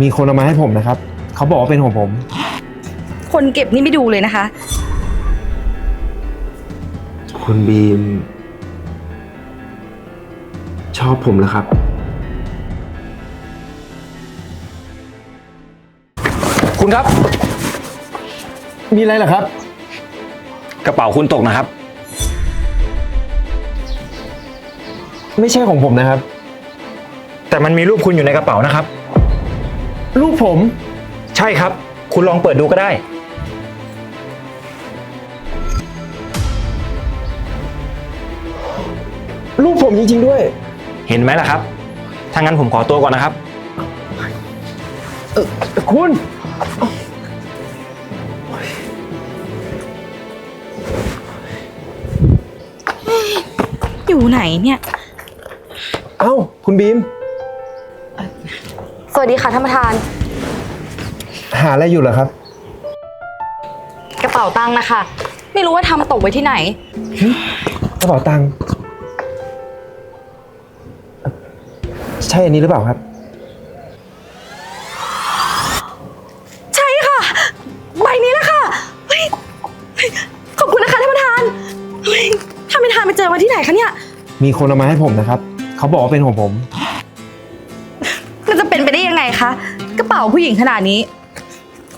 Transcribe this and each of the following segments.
มีคนเอามาให้ผมนะครับ เขาบอกว่าเป็นของผม คนเก็บนี่ไม่ดูเลยนะคะ คุณบีม ชอบผมเหรอครับ คุณครับ มีอะไรเหรอครับ กระเป๋าคุณตกนะครับ ไม่ใช่ของผมนะครับ แต่มันมีรูปคุณอยู่ในกระเป๋านะครับ ลูกผม ใช่ครับ คุณลองเปิดดูก็ได้ ลูกผมจริงๆด้วย เห็นไหมล่ะครับ ถ้างั้นผมขอตัวก่อนนะครับคุณ อยู่ไหนเนี่ย เอ้า คุณบีมส วัสดีค่ะท่านประธาน หาอะไรอยู่เหรอครับ กระเป๋าตังค์นะคะ ไม่รู้ว่าทำตกไว้ที่ไหน กระเป๋าตังค์เอ่อใช่อันนี้หรือเปล่าครับ ใช่ค่ะ ใบนี้แหละค่ะเฮ้ยเฮ้ยขอบคุณนะคะท่านประธานเฮ้ยท่านประธานไปเจอมาที่ไหนคะเนี่ย มีคนเอามาให้ผมนะครับ เขาบอกว่าเป็นของผมาผู้หญิงขนาดนี้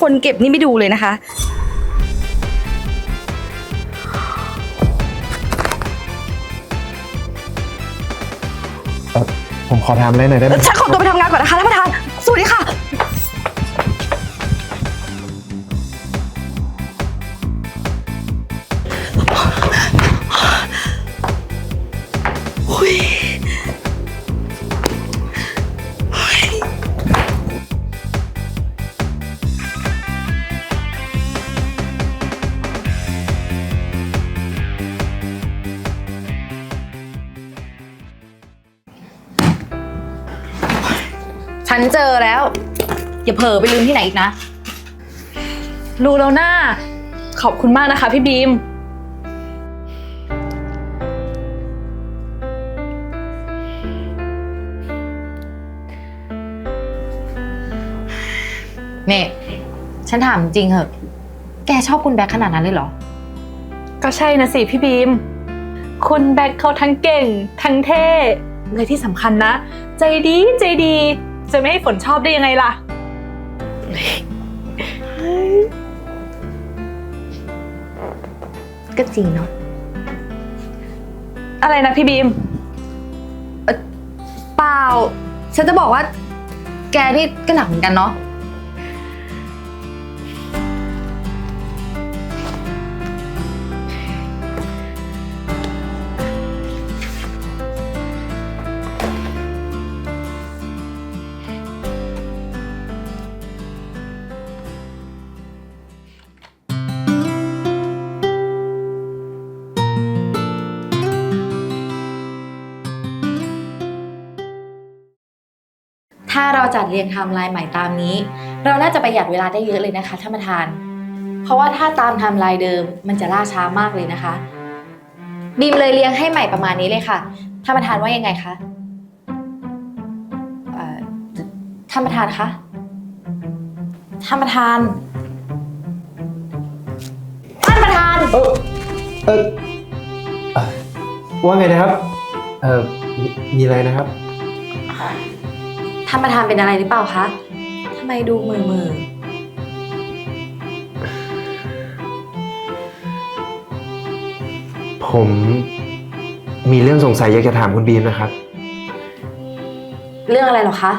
คนเก็บนี่ไม่ดูเลยนะคะเอ่อผมขอถามอะไรหน่อยได้ไหม ฉันขอตัวไปทำงานก่อนนะคะท่านประธาน สวัสดีค่ะ ฉันเจอแล้ว อย่าเผลอไปลืมที่ไหนอีกนะ รู้แล้วหน้า ขอบคุณมากนะคะ พี่บีม เนี่ย ฉันถามจริงเหอะ แกชอบคุณแบ็คขนาดนั้นเลยเหรอ ก็ใช่นะสิพี่บีม คุณแบ็คเขาทั้งเก่ง ทั้งเท่เลยที่สำคัญนะ ใจดีใจดี จะไม่ให้ฝนชอบได้ยังไงล่ะ ก็จริงเนาะอะไรนะพี่บีม เปล่า ฉันจะบอกว่า แกนี่ก็หนักเหมือนกันเนาะ ถ้าเราจัดเรียงไทม์ไลน์ใหม่ตามนี้ เราน่าจะประหยัดเวลาได้เยอะเลยนะคะท่านประธาน เพราะว่าถ้าตามไทม์ไลน์เดิมมันจะล่าช้ามากเลยนะคะ บีมเลยเรียงให้ใหม่ประมาณนี้เลยค่ะท่านประธานว่ายังไงคะเอ่อท่านประธานคะท่านประธานท่านประธาน เออเออเอ่อว่าไงนะครับ เออมีมีอะไรนะครับ ท่านประธานเป็นอะไรหรือเปล่าคะทำไมดูมือมือผมมีเรื่องสงสัยอยากจะถามคุณบีมนะครับ เรื่องอะไรเหรอคะ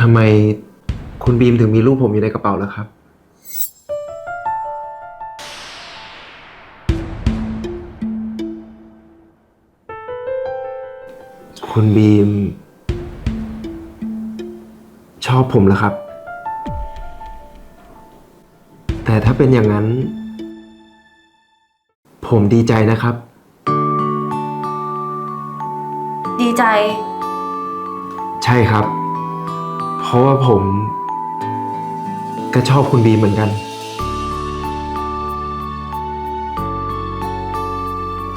ทำไมคุณบีมถึงมีรูปผมอยู่ในกระเป๋าแล้วครับ คุณบีม ชอบผมแล้วครับ แต่ถ้าเป็นอย่างนั้น ผมดีใจนะครับ ดีใจ ใช่ครับ เพราะว่าผม ก็ชอบคุณบีมเหมือนกัน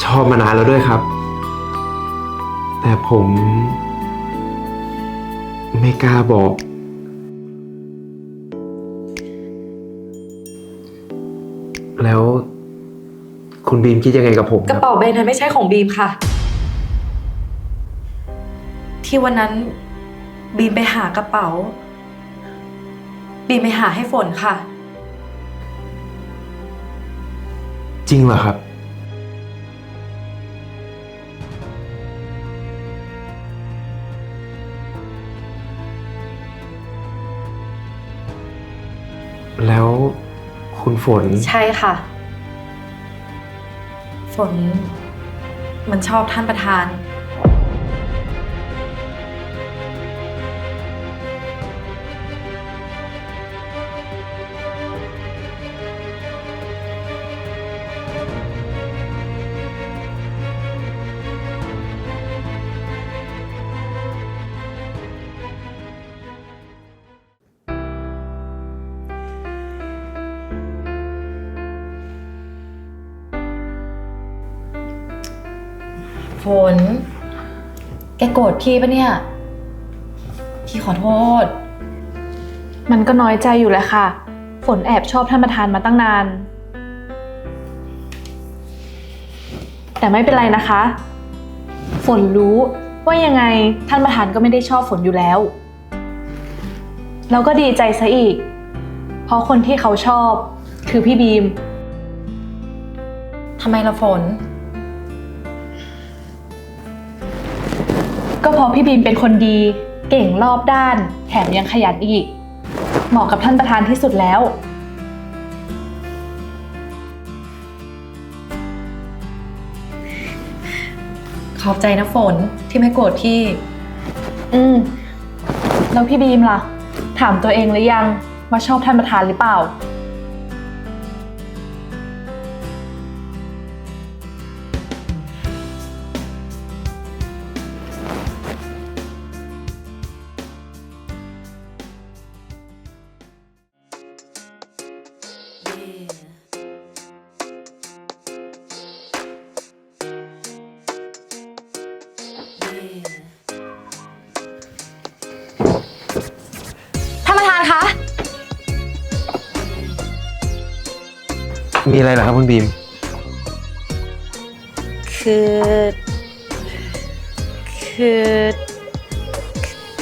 ชอบมานานแล้วด้วยครับ แต่ผม ไม่กล้าบอก แล้วคุณบีมคิดยังไงกับผมคกระรับ เป๋าใบนั้นไม่ใช่ของบีมค่ะ ที่วันนั้นบีมไปหากระเป๋า บีมไปหาให้ฝนค่ะ จริงเหรอครับ ฝน ใช่ค่ะ ฝน มันชอบท่านประธาน น แกโกรธพี่ปะเนี่ย พี่ขอโทษ มันก็น้อยใจอยู่แหละค่ะ ฝนแอบชอบท่านประธานมาตั้งนาน แต่ไม่เป็นไรนะคะ ฝนรู้ว่ายังไงท่านประธานก็ไม่ได้ชอบฝนอยู่แล้ว แล้วก็ดีใจซะอีก เพราะคนที่เขาชอบคือพี่บีม ทำไมละฝน ก็เพราะพี่บีมเป็นคนดี เก่งรอบด้าน แถมยังขยันอีก เหมาะกับท่านประธานที่สุดแล้ว ขอบใจนะฝนที่ไม่โกรธพี่ อืม แล้วพี่บีมล่ะ ถามตัวเองหรือยัง ว่าชอบท่านประธานหรือเปล่า มีอะไรเหรอครับคุณบีม คือ คือ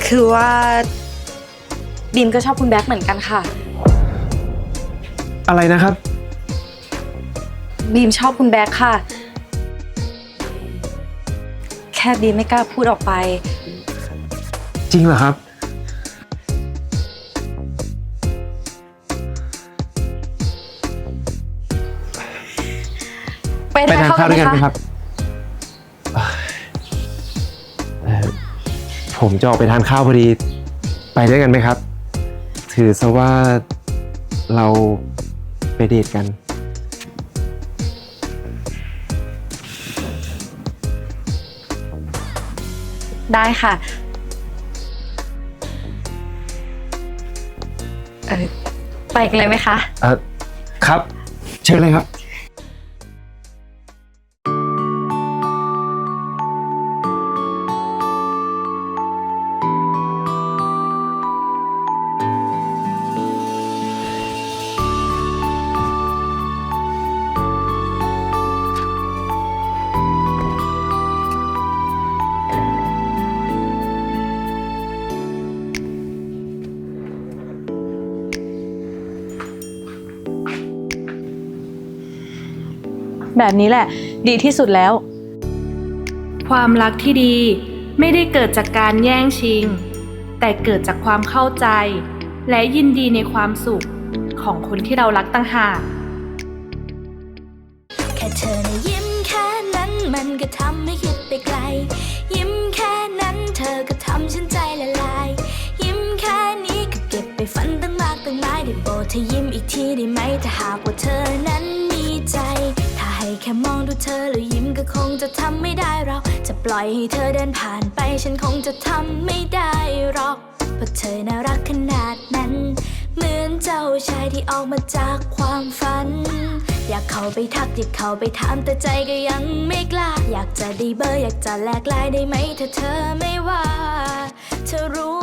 คือว่าบีมก็ชอบคุณแบ็คเหมือนกันค่ะ อะไรนะครับ บีมชอบคุณแบ็คค่ะ แค่บีมไม่กล้าพูดออกไป จริงเหรอครับ ข้าวข้าวกัด้วยกันนไหไหมมคคะรับเอ่อผมจะออกไปทานข้าวพอดี ไปด้วยกันไหมครับ ถือซะว่าเราไปเดทกัน ได้ค่ะ เออไปกันเลยไหมคะ เออครับ เชิญเลยครับ แบบนี้แหละ ดีที่สุดแล้ว ความรักที่ดีไม่ได้เกิดจากการแย่งชิง แต่เกิดจากความเข้าใจ และยินดีในความสุขของคนที่เรารักต่างหาก แค่เธอนะยิ้มแค่นั้นมันก็ทำให้คิดไปไกล ยิ้มแค่นั้นเธอก็ทำฉันใจละลาย ยิ้มแค่นี้ก็เก็บไปฝันตั้งมากตั้งหลายได้โปรดเธอยิ้มอีกทีได้ไหมถ้าหากว่าเธอนั้นมีใจถ้าให้แค่มองดูเธอแล้วยิ้มก็คงจะทำไม่ได้เรา จะปล่อยให้เธอเดินผ่านไปฉันคงจะทำไม่ได้หรอก เพราะเธอน่ารักขนาดนั้น เหมือนเจ้าชายที่ออกมาจากความฝัน อยากเข้าไปทักอยากเข้าไปถามแต่ใจก็ยังไม่กล้า อยากจะได้เบอร์อยากจะแลกไลน์ได้ไหมถ้าเธอไม่ว่า เธอรู้